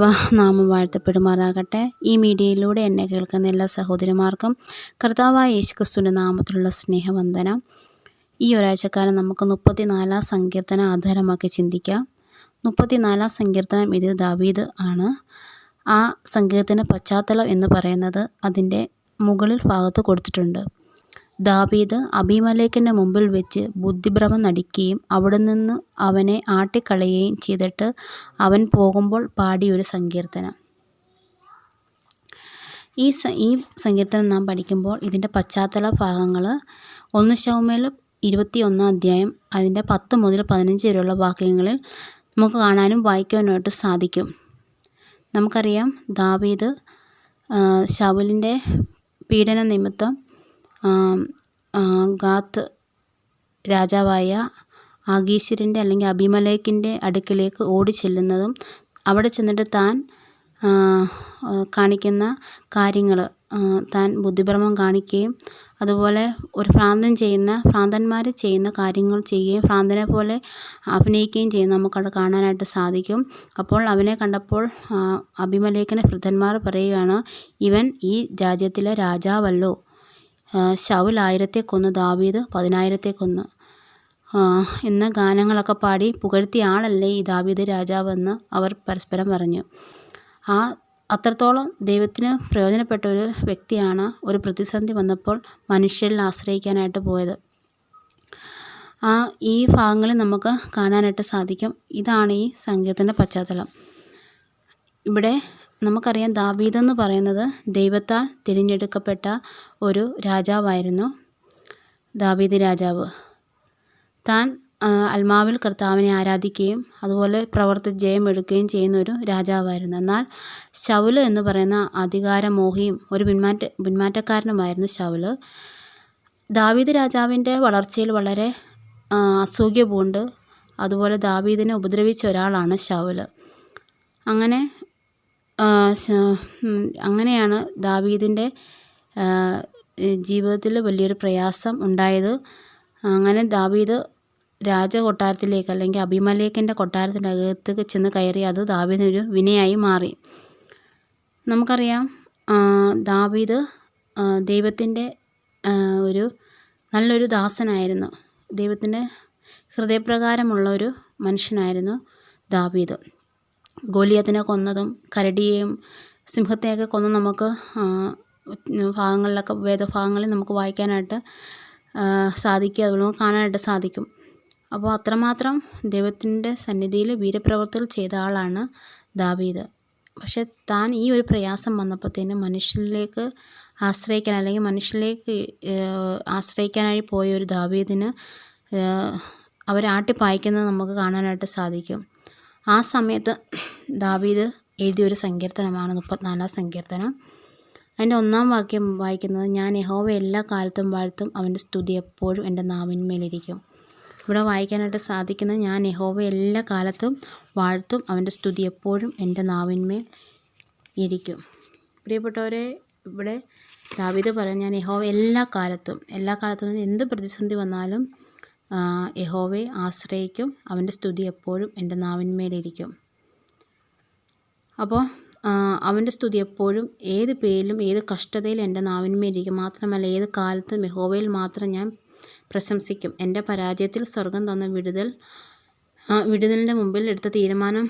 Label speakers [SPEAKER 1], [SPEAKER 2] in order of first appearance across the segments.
[SPEAKER 1] ദൈവനാമം വാഴ്ത്തപ്പെടുമാറാകട്ടെ. ഈ മീഡിയയിലൂടെ എന്നെ കേൾക്കുന്ന എല്ലാ സഹോദരിമാർക്കും കർത്താവായ യേശുക്രിസ്തുവിന്റെ നാമത്തിലുള്ള സ്നേഹവന്ദനം. ഈ ഒരാഴ്ചക്കാലം നമുക്ക് മുപ്പത്തിനാലാം സങ്കീർത്തനം ആധാരമാക്കി ചിന്തിക്കാം. മുപ്പത്തിനാലാം സങ്കീർത്തനം ഇത് ദാവീദ് ആണ്. ആ സങ്കീർത്തന പശ്ചാത്തലം എന്ന് പറയുന്നത് അതിന്റെ മുകളിൽ ഭാഗത്ത് കൊടുത്തിട്ടുണ്ട്. ദാവീദ് അഭിമലേഖന്റെ മുമ്പിൽ വെച്ച് ബുദ്ധിഭ്രമം നടിക്കുകയും അവിടെ നിന്ന് അവനെ ആട്ടിക്കളയുകയും ചെയ്തിട്ട് അവൻ പോകുമ്പോൾ പാടിയൊരു സങ്കീർത്തനം. ഈ സ ഈ സങ്കീർത്തനം നാം പഠിക്കുമ്പോൾ ഇതിന്റെ പശ്ചാത്തല ഭാഗങ്ങൾ ഒന്ന് ശൗമേൽ ഇരുപത്തി ഒന്നാം അധ്യായം അതിന്റെ പത്ത് മുതൽ പതിനഞ്ച് വരെയുള്ള വാക്യങ്ങളിൽ നമുക്ക് കാണാനും വായിക്കാനുമായിട്ട് സാധിക്കും. നമുക്കറിയാം ദാവീദ് ശൗലിന്റെ പീഡന നിമിത്തം ഗാത്ത് രാജാവായ ആഗീശ്വരന്റെ അല്ലെങ്കിൽ അഭിമലേഖിന്റെ അടുക്കിലേക്ക് ഓടി ചെല്ലുന്നതും അവിടെ ചെന്നിട്ട് താൻ കാണിക്കുന്ന കാര്യങ്ങൾ താൻ ബുദ്ധിഭ്രമം കാണിക്കുകയും അതുപോലെ ഒരു ഭ്രാന്തൻ ചെയ്യുന്ന ഭ്രാന്തന്മാർ ചെയ്യുന്ന കാര്യങ്ങൾ ചെയ്യുകയും ഭ്രാന്തനെ പോലെ അഭിനയിക്കുകയും ചെയ്യുന്ന നമുക്കവിടെ കാണാനായിട്ട് സാധിക്കും. അപ്പോൾ അവനെ കണ്ടപ്പോൾ അഭിമലേഖന വൃദ്ധന്മാർ പറയുകയാണ് ഇവൻ ഈ രാജ്യത്തിലെ രാജാവല്ലോ. ശൗൽ ആയിരത്തെ കൊന്നു ദാവീദ് പതിനായിരത്തെ കൊന്നു എന്ന ഗാനങ്ങളൊക്കെ പാടി പുകഴ്ത്തിയ ആളല്ലേ ഈ ദാവീദ് രാജാവെന്ന് അവർ പരസ്പരം പറഞ്ഞു. ആ അത്രത്തോളം ദൈവത്തിന് പ്രയോജനപ്പെട്ട ഒരു വ്യക്തിയാണ് ഒരു പ്രതിസന്ധി വന്നപ്പോൾ മനുഷ്യരിൽ ആശ്രയിക്കാനായിട്ട് പോയത്. ആ ഈ ഭാഗങ്ങളിൽ നമുക്ക് കാണാനായിട്ട് സാധിക്കും. ഇതാണ് ഈ സംഗീതത്തിന്റെ പശ്ചാത്തലം. ഇവിടെ നമുക്കറിയാം ദാവീദെന്ന് പറയുന്നത് ദൈവത്താൽ തിരഞ്ഞെടുക്കപ്പെട്ട ഒരു രാജാവായിരുന്നു ദാവീദ് രാജാവ്. താൻ അൽമാവിൽ കർത്താവിനെ ആരാധിക്കുകയും അതുപോലെ പ്രവർത്തി ജയം എടുക്കുകയും ചെയ്യുന്ന ഒരു രാജാവായിരുന്നു. എന്നാൽ ശൗൽ എന്ന് പറയുന്ന അധികാരമോഹിയും ഒരു പിന്മാറ്റ പിന്മാറ്റക്കാരനുമായിരുന്നു ശൗൽ. ദാവീദ് രാജാവിന്റെ വളർച്ചയിൽ വളരെ അസൂയ പൂണ്ട് അതുപോലെ ദാവീദിനെ ഉപദ്രവിച്ച ഒരാളാണ് ശൗൽ. അങ്ങനെ അങ്ങനെയാണ് ദാവീദിന്റെ ജീവിതത്തിൽ വലിയൊരു പ്രയാസം ഉണ്ടായത്. അങ്ങനെ ദാവീദ് രാജ കൊട്ടാരത്തിലേക്ക് അല്ലെങ്കിൽ അഭിമലേഖന്റെ കൊട്ടാരത്തിനകത്തേക്ക് ചെന്ന് കയറി അത് ദാവീദിനൊരു വിനയായി മാറി. നമുക്കറിയാം ദാവീദ് ദൈവത്തിന്റെ ഒരു നല്ലൊരു ദാസനായിരുന്നു. ദൈവത്തിന്റെ ഹൃദയപ്രകാരമുള്ള ഒരു മനുഷ്യനായിരുന്നു ദാവീദ്. ഗോലിയത്തിനെ കൊന്നതും കരടിയെയും സിംഹത്തെയൊക്കെ കൊന്ന് നമുക്ക് ഭാഗങ്ങളിലൊക്കെ വേദഭാഗങ്ങളിൽ നമുക്ക് വായിക്കാനായിട്ട് സാധിക്കും. അതുപോലെ നമുക്ക് കാണാനായിട്ട് സാധിക്കും. അപ്പോൾ അത്രമാത്രം ദൈവത്തിന്റെ സന്നിധിയിൽ വീരപ്രവർത്തികൾ ചെയ്ത ആളാണ് ദാവീദ്. പക്ഷെ താൻ ഈ ഒരു പ്രയാസം വന്നപ്പോഴത്തേനും മനുഷ്യനിലേക്ക് ആശ്രയിക്കാൻ അല്ലെങ്കിൽ മനുഷ്യനിലേക്ക് ആശ്രയിക്കാനായി പോയ ഒരു ദാവീദിന് അവരാട്ടിപ്പായിക്കുന്നത് നമുക്ക് കാണാനായിട്ട് സാധിക്കും. ആ സമയത്ത് ദാവീദ് എഴുതിയൊരു സങ്കീർത്തനമാണ് മുപ്പത്തിനാലാം സങ്കീർത്തനം. അതിന്റെ ഒന്നാം വാക്യം വായിക്കുന്നത് ഞാൻ യഹോവ എല്ലാ കാലത്തും വാഴ്ത്തും അവന്റെ സ്തുതി എപ്പോഴും എന്റെ നാവിന്മേലിരിക്കും. ഇവിടെ വായിക്കാനായിട്ട് സാധിക്കുന്നത് ഞാൻ യഹോവ എല്ലാ കാലത്തും വാഴ്ത്തും അവന്റെ സ്തുതി എപ്പോഴും എന്റെ നാവിന്മേൽ ഇരിക്കും. പ്രിയപ്പെട്ടവരെ ഇവിടെ ദാവീദ് പറയും ഞാൻ യഹോവ എല്ലാ കാലത്തും എല്ലാ കാലത്തും എന്ത് പ്രതിസന്ധി വന്നാലും യഹോവയെ ആശ്രയിക്കും. അവന്റെ സ്തുതി എപ്പോഴും എന്റെ നാവിന്മേലിരിക്കും. അപ്പോൾ അവന്റെ സ്തുതി എപ്പോഴും ഏത് പേരിലും ഏത് കഷ്ടതയിലും എന്റെ നാവിന്മേലിരിക്കും. മാത്രമല്ല ഏത് കാലത്തും യഹോവയിൽ മാത്രം ഞാൻ പ്രശംസിക്കും. എന്റെ പരാജയത്തിൽ സ്വർഗം തന്ന വിടുതൽ വിടുതലിന്റെ മുമ്പിൽ എടുത്ത തീരുമാനം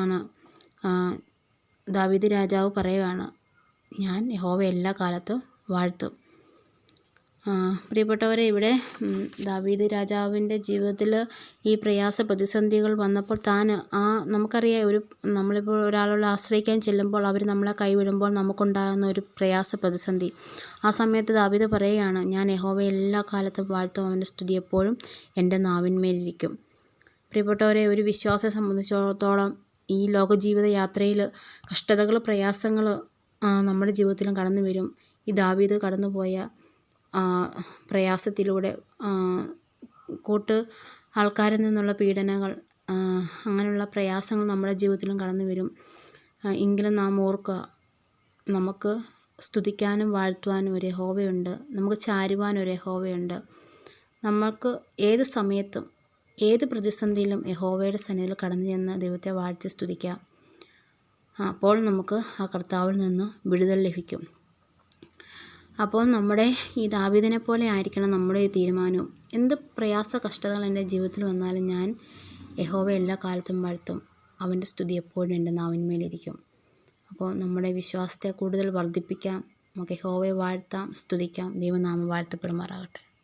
[SPEAKER 1] ആണ്. ദാവിദ് രാജാവ് പറയുകയാണ് ഞാൻ യഹോവ എല്ലാ കാലത്തും വാഴ്ത്തും. പ്രിയപ്പെട്ടവരെ ഇവിടെ ദാവീദ് രാജാവിന്റെ ജീവിതത്തിൽ ഈ പ്രയാസ പ്രതിസന്ധികൾ വന്നപ്പോൾ താൻ ആ നമുക്കറിയാം ഒരു നമ്മളിപ്പോൾ ഒരാളോട് ആശ്രയിക്കാൻ ചെല്ലുമ്പോൾ അവർ നമ്മളെ കൈവിടുമ്പോൾ നമുക്കുണ്ടാകുന്ന ഒരു പ്രയാസ പ്രതിസന്ധി. ആ സമയത്ത് ദാവീദ് പറയുകയാണ് ഞാൻ യഹോവ എല്ലാ കാലത്തും വാഴ്ത്തും അവന്റെ സ്തുതി എപ്പോഴും എന്റെ നാവിന്മേലിരിക്കും. പ്രിയപ്പെട്ടവരെ ഒരു വിശ്വാസത്തെ സംബന്ധിച്ചിടത്തോളം ഈ ലോകജീവിത യാത്രയിൽ കഷ്ടതകൾ പ്രയാസങ്ങൾ നമ്മുടെ ജീവിതത്തിലും കടന്നു വരും ഈ ദാവീദ് കടന്നുപോയ പ്രയാസത്തിലൂടെ കൂട്ട് ആൾക്കാരിൽ നിന്നുള്ള പീഡനങ്ങൾ അങ്ങനെയുള്ള പ്രയാസങ്ങൾ നമ്മുടെ ജീവിതത്തിലും കടന്നു വരും. എങ്കിലും നാം ഓർക്കുക നമുക്ക് സ്തുതിക്കാനും വാഴ്ത്തുവാനും ഒരു യഹോവയുണ്ട്. നമുക്ക് ചാരുവാനും ഒരു യഹോവയുണ്ട്. നമ്മൾക്ക് ഏത് സമയത്തും ഏത് പ്രതിസന്ധിയിലും യഹോവയുടെ സന്നിധിയിൽ കടന്നു ചെന്ന് ദൈവത്തെ വാഴ്ത്തി സ്തുതിക്കാം. അപ്പോൾ നമുക്ക് ആ കർത്താവിൽ നിന്ന് വിടുതൽ ലഭിക്കും. അപ്പോൾ നമ്മുടെ ഈ ദാവീദിനെ പോലെ ആയിരിക്കണം നമ്മുടെ ഈ തീരുമാനവും. എന്ത് പ്രയാസ കഷ്ടതകൾ എന്റെ ജീവിതത്തിൽ വന്നാലും ഞാൻ യഹോവ എല്ലാ കാലത്തും വാഴ്ത്തും. അവന്റെ സ്തുതി എപ്പോഴും എന്റെ നാവിന്മേലിരിക്കും. അപ്പോൾ നമ്മുടെ വിശ്വാസത്തെ കൂടുതൽ വർദ്ധിപ്പിക്കാം. നമുക്ക് യഹോവയെ വാഴ്ത്താം സ്തുതിക്കാം. ദൈവനാമം വാഴ്ത്തപ്പെടുമാറാകട്ടെ.